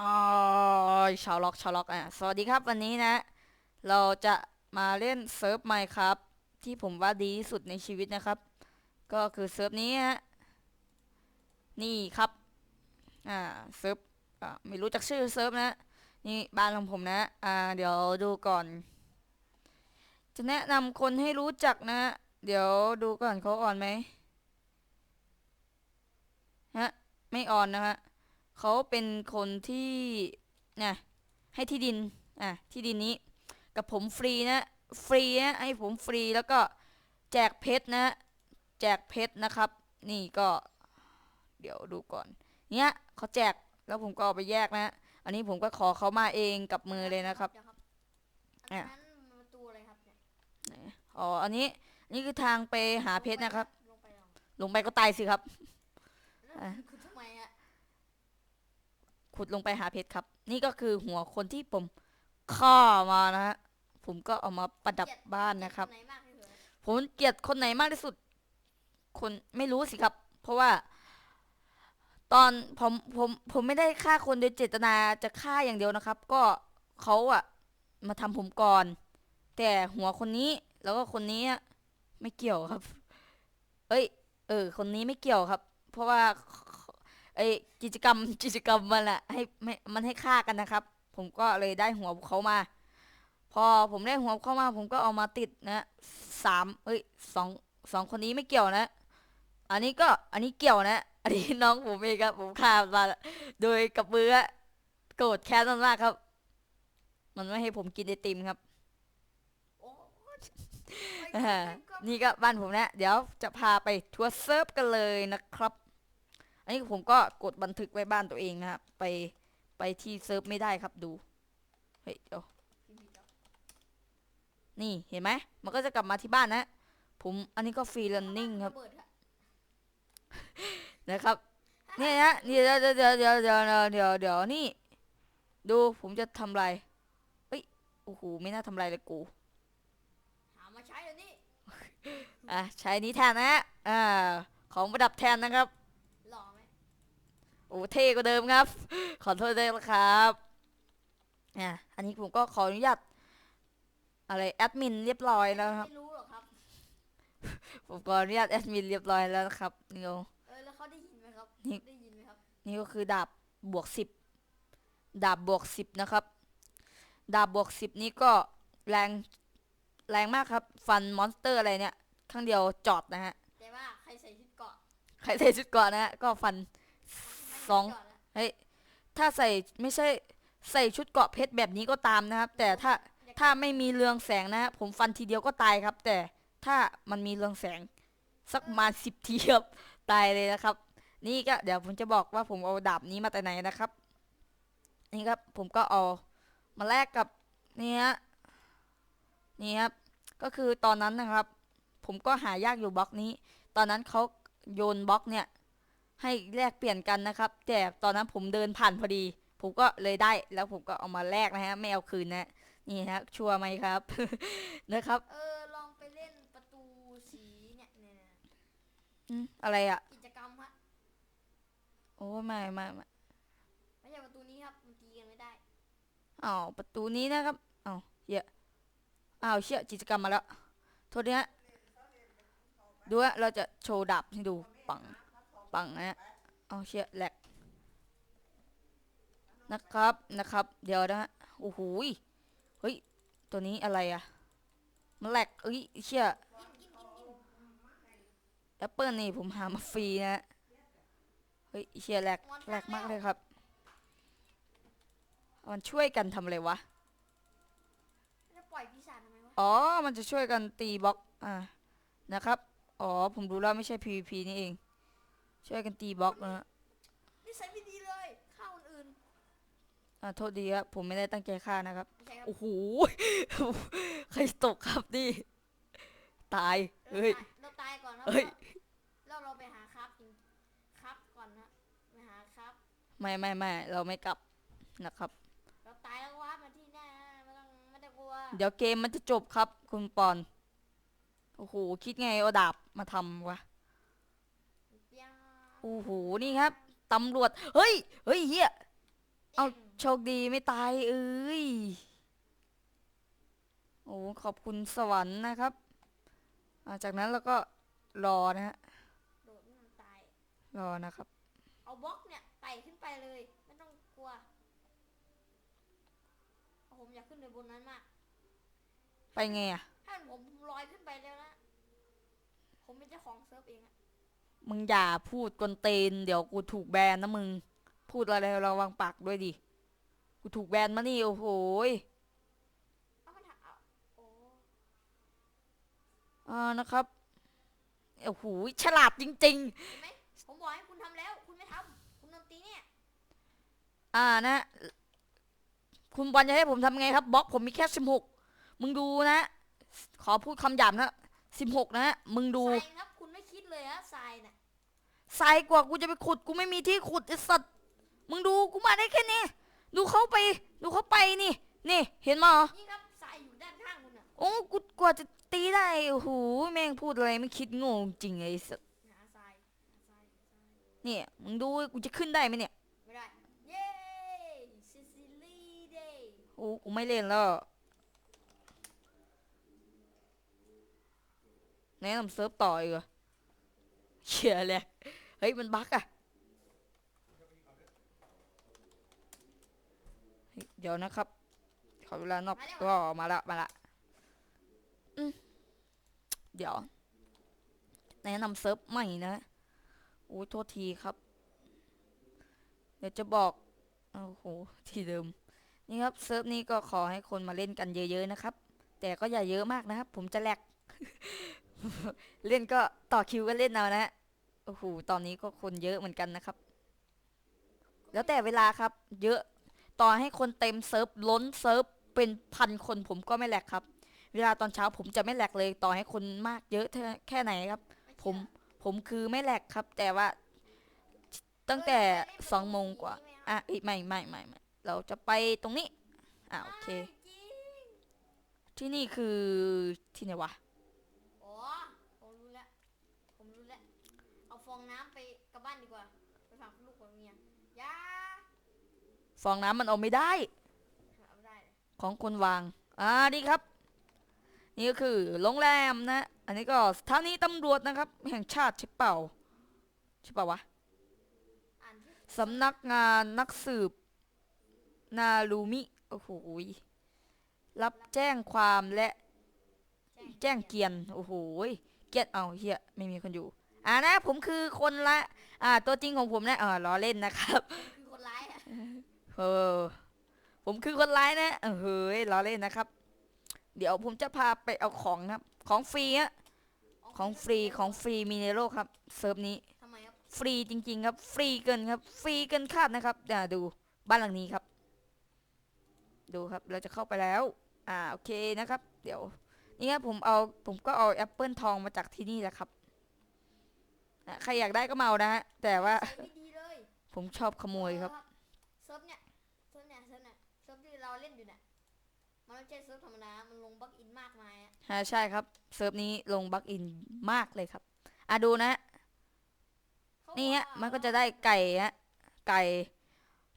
อ๋อชาวล็อกชาวล็อกอะสวัสดีครับวันนี้นะ เราจะมาเล่นเซิร์ฟใหม่ครับที่ผมว่าดีที่สุดในชีวิตนะครับ ก็คือเซิร์ฟนี้ฮะนี่ครับ อ่าเซิร์ฟอ่าไม่รู้จักชื่อเซิร์ฟนะนี่บ้านของผมนะ อ่า เดี๋ยวดูก่อน จะแนะนำคนให้รู้จักนะ เดี๋ยวดูก่อนเขาอ่อนไหมฮะไม่อ่อนนะฮะ เขาเป็นคนที่นะให้ที่ดินอะที่ดินนี้ กับผมฟรีนะฟรีนะให้ผมฟรีแล้วก็แจกเพชรนะ แจกเพชรนะครับ นี่ก็ เดี๋ยวดูก่อน เนี้ยเขาแจกแล้วผมก็เอาไปแยกนะ อันนี้ผมก็ขอเขามาเองกับมือเลยนะครับดี๋ยวครับอะอันนั้นมันประตูอะไรครับเนี่ยอ๋ออันนี้นี่คือทางไปหาเพชรนะครับ ลงไปลงลงไปก็ตายสิครับ แล้ว อะ คุณทำไมอะ ขุดลงไปหาเพชรครับ นี่ก็คือหัวคนที่ผมฆ่ามานะฮะผมก็เอามาประดับบ้านนะครับเกลียดไหนมากที่สุดผมเกลียดคนไหนมากที่สุด คนไม่รู้สิครับ เพราะว่า ตอนผมผมผมไม่ได้ฆ่าคนโดยเจตนาจะฆ่าอย่างเดียวนะครับ ก็เขาอะมาทำผมก่อน แต่หัวคนนี้แล้วก็คนนี้อะไม่เกี่ยวครับ เอ้ย เออ คนนี้ไม่เกี่ยวครับ เพราะว่า ไอกิจกรรมกิจกรรมมันอะให้ไม่มันให้ฆ่ากันนะครับ ผมก็เลยได้หัวเขามา พอผมได้หัวเข้ามา ผมก็เอามาติดนะสามเอ้ยสองสองคนนี้ไม่เกี่ยวนะ อันนี้ก็อันนี้เกี่ยวนะ อันนี้น้องผมเองครับผมฆ่ามันมาโดยกับมืออะโกรธแค้นมันมากครับ มันไม่ให้ผมกินไอติมครับโอ้ยอ่านี่ก็บ้านผมนะ เดี๋ยวจะพาไปทัวร์เซิร์ฟกันเลยนะครับ อันนี้ผมก็กดบันทึกไว้บ้านตัวเองนะครับ ไปไปที่เซิร์ฟไม่ได้ครับดู เฮ้ยเดี๋ยวนี่เห็นไหม มันก็จะกลับมาที่บ้านนะ ผมอันนี้ก็ฟรีลันนิ่งครับ นะครับเนี่ยนะนี่เดี๋ยวเดี๋ยวเดี๋ยวเดี๋ยวเดี๋ยวเดี๋ยวนี่ ดูผมจะทำลายเอ้ยโอ้โหไม่น่าทำลายเลยกูหามาใช้เลยวนี้อะใช้นี้แทนนะอ่าของประดับแทนนะครับ โอ้เท่กว่าเดิมครับ ขอโทษด้วยนะครับอะอันนี้ผมก็ขออนุญาตอะไรแอดมินเรียบร้อยแล้วครับไม่รู้หรอกครับ ผมขออนุญาตแอดมินเรียบร้อยแล้วนะครับนี่ก็เออแล้วเขาได้ยินไหมครับนี่ได้ยินไหมครับนี่ก็คือดาบบวกสิบดาบบวกสิบนะครับ ดาบบวกสิบนี้ก็แรงแรงมากครับ ฟันมอนสเตอร์อะไรเนี่ยครั้งเดียวจอดนะฮะแต่ว่าใครใส่ชุดเกราะใครใส่ชุดเก่อนนะฮะก็ฟันไม่ สองเฮ้ยถ้าใส่ไม่ใช่ใส่ชุดเกาะเพชรแบบนี้ก็ตามนะครับ แต่ถ้าถ้าไม่มีเรืองแสงนะผมฟันทีเดียวก็ตายครับ แต่ถ้ามันมีเรืองแสงสักมาสิบทีครับตายเลยนะครับ นี่ก็เดี๋ยวผมจะบอกว่าผมเอาดาบนี้มาแต่ไหนนะครับ นี่ครับผมก็เอามาแลกกับนี่ฮะนี่ครับก็คือตอนนั้นนะครับ ผมก็หายากอยู่บล็อกนี้ ตอนนั้นเขาโยนบล็อกเนี่ย ให้แลกเปลี่ยนกันนะครับ แต่ตอนนั้นผมเดินผ่านพอดี ผมก็เลยได้แล้วผมก็เอามาแลกนะฮะไม่เอาคืนนะนี่ฮะชัวร์ไหมครับ นะครับ เออลองไปเล่นประตูสีเนี่ยเนี่ยเนี่ยอืมอะไรอะ กิจกรรมฮะโอ้ไม่ไม่ไม่ไม่ใช่ประตูนี้ครับมันตีกันไม่ได้อ้าวประตูนี้นะครับอ้าวเหี้ยอ้าวเชี่ยกิจกรรมมาแล้วโทษทีฮะดูฮะเราจะโชว์ดาบให้ดูปัง ปังนะฮะเอาเชี่ยแหลกนะครับนะครับ เดี๋ยวนะฮะโอ้โหยเฮ้ยตัวนี้อะไรอะมันแหลกเอ้ยเชี่ยแอปเปิลนี่ผมหามาฟรีนะฮะเฮ้ยเชี่ยแหลกแหลกมากเลยครับมันช่วยกันทำอะไรวะจะปล่อยปีศาจทำไมวะอ๋อ มันจะช่วยกันตีบล็อก อ่า นะครับ อ๋อ ผมรู้แล้วไม่ใช่ PVP นี่เอง ช่วยกันตีบล็อกนะฮะนี่ใส่ไม่ดีเลยฆ่าคนอื่น อ่าโทษดีครับผมไม่ได้ตั้งใจฆ่านะครับ ไม่ใช่ครับโอ้โห ใครตกครับนี่ ตาย เฮ้ย เราตายก่อนนะเฮ้ย แล้วเราไปหาครับจริงครับก่อนนะไปหาครับ ไม่ไม่ไม่เราไม่กลับนะครับ เราตายแล้ววะมาที่หน้าไม่ต้องไม่ต้องกลัวเดี๋ยวเกมมันจะจบครับ คุณปอน โอ้โห คิดไงเอาดาบมาทำวะเปียงโอ้โหนี่ครับตำรวจ เฮ้ย เฮ้ยเฮียเอามโชคดีไม่ตายเอ้ย โอ้ขอบคุณสวรรค์นะครับอ่าจากนั้นเราก็รอนะฮะโดดมันตายรอนะครับ เอาบล็อกเนี่ยไต่ขึ้นไปเลย ไม่ต้องกลัวเพราะผมอยากขึ้นไปบนนั้นมาก ไปไงอะถ้าเป็นผมผมลอยขึ้นไปแล้วนะ ผมเป็นเจ้าของเซิร์ฟเองอะ มึงอย่าพูดกวนเตนเดี๋ยวกูถูกแบนนะมึง พูดอะไรระวังปากด้วยดิ กูถูกแบนมานี่โอ้โหยเอามันถามเอาโอ้อ่านะครับโอ้โหยฉลาดจริง เห็นไหมผมบอกให้คุณทำแล้ว คุณไม่ทำคุณโดนตีเนี่ยๆ อ่านะ คุณบอลจะให้ผมทำไงครับบล็อกผมมีแค่สิบหกมึงดูนะ ขอพูดคำหยาบนะสิบหกนะ มึงดู ทรายครับ คุณไม่คิดเลยฮะทรายน่ะ ทรายกว่ากูจะไปขุดกูไม่มีที่ขุดไอ้สัตว์มึงดูกูมาได้แค่นี้ ดูเขาไป ดูเขาไปนี่ นี่ เห็นมาเหรอนี่ครับทรายอยู่ด้านข้างคุณอะโอ้กูกว่าจะตีได้โอ้โหแม่งพูดอะไรไม่คิดโง่จริงไอ้สัตว์หาทรายหาทรายหาทรายเนี่ยมึงดูกูจะขึ้นได้ไหมเนี่ยไม่ได้เย้ซิซิลีเดย์โอ้กูไม่เล่นแล้วแนะนำเซิร์ฟต่ออีกเหรอเชียเลย เฮ้ยมันบั๊กอะเฮ้ยเดี๋ยวนะครับ ขอเวลานอกก็มาละมาละอืมเดี๋ยว แนะนำเซิร์ฟใหม่นะโอ้ยโทษทีครับ เดี๋ยวจะบอกโอ้โหที่เดิม นี่ครับเซิร์ฟนี้ก็ขอให้คนมาเล่นกันเยอะๆนะครับ แต่ก็อย่าเยอะมากนะครับ ผมจะแหลกเล่นก็ต่อคิวก็เล่นเอานะฮะ โอ้โหตอนนี้ก็คนเยอะเหมือนกันนะครับ แล้วแต่เวลาครับ เยอะต่อให้คนเต็มเซิร์ฟล้นเซิร์ฟเป็นพันคนผมก็ไม่แหลกครับ เวลาตอนเช้าผมจะไม่แหลกเลย ต่อให้คนมากเยอะแค่ไหนครับ ผมผมคือไม่แหลกครับ แต่ว่าตั้งแต่สองโมงกว่า อะอีกไม่ไม่ไม่ไม่เราจะไปตรงนี้ อะโอเค ที่นี่คือที่ไหนวะ อ๋อผมรู้แล้ว ผมรู้แล้ว เอาฟองน้ำไปกลับบ้านดีกว่า ไปฝากลูกกับ เมียยาฟองน้ำมันเอาไม่ได้ เอาไม่ได้เลยของคนวาง อ่า ดีครับ นี่ก็คือโรงแรมนะ อันนี้ก็สถานีตำรวจนะครับ แห่งชาติใช่เปล่าใช่เปล่าวะอ่านที่สำนักงานนักสืบ นารูมิ โอ้โหยรับแจ้งความและ แจ้งเกียน โอ้โหยเกียนเอาเฮียไม่มีคนอยู่ อ่านะผมคือคนละอ่าตัวจริงของผมนะเออล้อเล่นนะครับคือคนร้ายอะเออผมคือคนร้ายนะเออเฮ้ยล้อเล่นนะครับ เดี๋ยวผมจะพาไปเอาของครับ ของฟรีฮะของฟรีของฟรีมีในโลกครับเซิร์ฟนี้ทำไมครับฟรีจริง ๆ ครับ ฟรีเกินครับ ฟรีเกินคาดนะครับอ่าดูบ้านหลังนี้ครับ ดูครับเราจะเข้าไปแล้ว อ่าโอเคนะครับ เดี๋ยวนี่ครับผมเอาผมก็เอาแอปเปิลทองมาจากที่นี่แหละครับ อะใครอยากได้ก็มาเอานะฮะ แต่ว่า ใส่ไม่ดีเลยผมชอบขโมยครับ เซิร์ฟเนี่ยเซิร์ฟเนี่ยเซิร์ฟเนี่ยเซิร์ฟที่เราเล่นอยู่เนี่ยมันไม่ใช่เซิร์ฟธรรมดา มันลงบั๊กอินมากมายอะฮะใช่ครับ เซิร์ฟนี้ลงบักอินมากเลยครับ อะดูนะเขานี่ฮะ บอกว่ามันก็จะได้ไก่ฮะ ไก่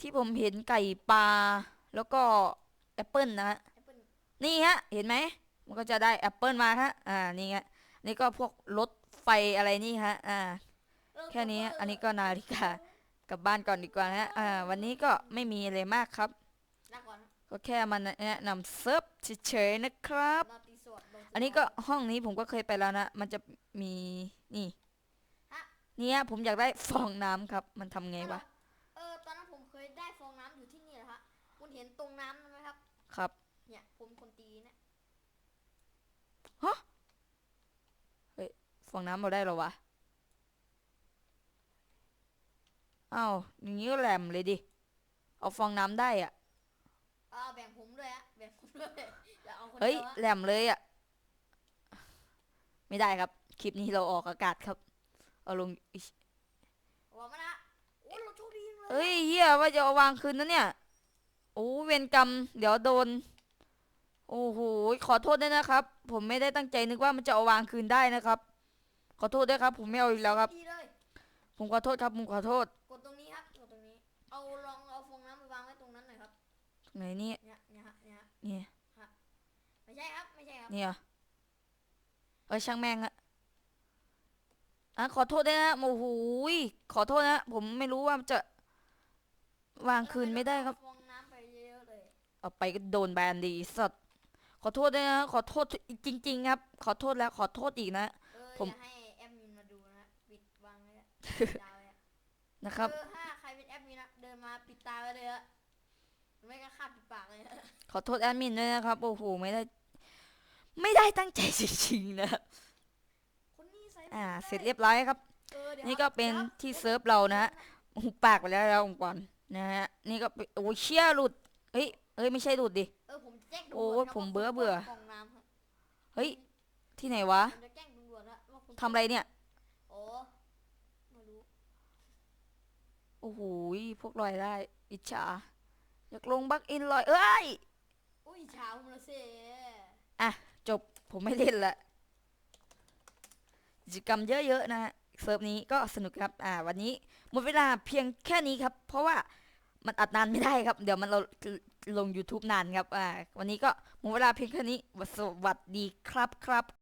ที่ผมเห็นไก่ปลา แล้วก็แอปเปิลนะฮะ แอปเปิ้ลนี่ฮะ เห็นไหม มันก็จะได้แอปเปิลมาฮะ อ่า นี่ฮะ นี่ก็พวกรถ ไฟอะไรนี่ฮะ อ่าเออแค่นี้ฮะเอันนี้ก็นาฬิกากลับบ้านก่อนดีกว่านะฮะ อ่า วันนี้ก็ไม่มีอะไรมากครับลาก่อนนะก็แค่มาแนะนำเซิร์ฟเฉยๆนะครับเราตีสวดลงสวดอันนี้ก็ห้องนี้ผมก็เคยไปแล้วนะ มันจะมีนี่ฮะเนี่ยผมอยากได้ฟองน้ำครับ มันทำไงวะ เออ ตอนนั้นผมเคยได้ฟองน้ำอยู่ที่นี่แหละฮะคุณเห็นตรงน้ำนั้นไหมครับ ครับ เนี่ยผมคนตีนะฟ องน้ำเราได้เหรอวะอ้าวอย่างนี้ก็แหลมเลยดิ เอาฟองน้ำได้อะเอาแบ่งผมด้วยฮะแบ่งผมด้วยอย่าเอาคนเฮ้ยเดียวอะแหลมเลยอะไม่ได้ครับ คลิปนี้เราออกอากาศครับ เอาลงอิ๊ยบอกมานะโอ้เราโชคดีจังเลยเฮ้ยเฮียว่าจะเอาวางคืนนะเนี่ย โอ้เวรกรรม เดี๋ยวโดน โอ้โหขอโทษด้วยนะครับ ผมไม่ได้ตั้งใจนึกว่ามันจะเอาวางคืนได้นะครับข อโทษด้วยครับ ผมไม่เอาอีกแล้วครับ ดีเลย ผมขอโทษครับผมขอโทษกดตรงนี้ครับ กดตรงนี้ เอาลองเอาฟองน้ำไปวางไว้ตรงนั้นหน่อยครับ ไหนนี่เนี่ยเนี่ยฮะเนี่ยฮะนี่ไม่ใช่ครับ ไม่ใช่ครับนี่เหรอเออช่างแม่งอะอะขอโทษด้วยนะโอ้โหยขอโทษนะ ผมไม่รู้ว่าจะวางคืนไม่ได้ครับฟองน้ำไปเยอะๆเลย เอาไปก็โดนแบนดีสัตว์ขอโทษด้วยนะ ขอโทษจริง ๆ ครับ ขอโทษแล้วขอโทษอีกนะ เออผม อย่าให้แอดมินมาดูนะฮะปิดวางเลยอะปิดตาไว้อะนะครับ เออถ้าใครเป็นแอดมินนะเดินมาปิดตาไว้เลยอะไม่ก็คาบปิดปากเลยอะขอโทษแอดมินด้วยนะครับ โอ้โห ไม่ได้ ไม่ได้ตั้งใจจริงๆนะคนนี้ใส่อ่าไม่ได้เสร็จเรียบร้อยครับออดี๋ยวนี่ก็เป็นดี๋ยวที่เซิร์ฟเรานะฮะหูปากไปแล้วแล้วองค์กรนะฮะ นี่ก็เป็นโอ้ยเชี่ยหลุด เฮ้ยเอ้ย ไม่ใช่หลุดดิ เออผมจะแจ้งตำรวจโอ้ยครับผมว่าเบื่อคุณเบื่อฟองน้ำครับเฮ้ย ที่ไหนวะผมจะแจ้งตำรวจแล้วว่าคุณทำอะไรเนี่ย โอ้ไม่รู้ โอ้โหยพวกลอยได้ อิจฉา อยากลงบักอินลอย เอ้ย อุ้ยเช้าผมละเสียจบผมไม่เล่นละกิจกรรมเยอะๆนะฮะเซิร์ฟนี้ก็สนุกครับ อ่า วันนี้หมดเวลาเพียงแค่นี้ครับ เพราะว่ามันอัดนานไม่ได้ครับ เดี๋ยวมันเราลง YouTube นานครับ อ่า วันนี้ก็หมดเวลาเพียงแค่นี้ สวัสดีครับครับ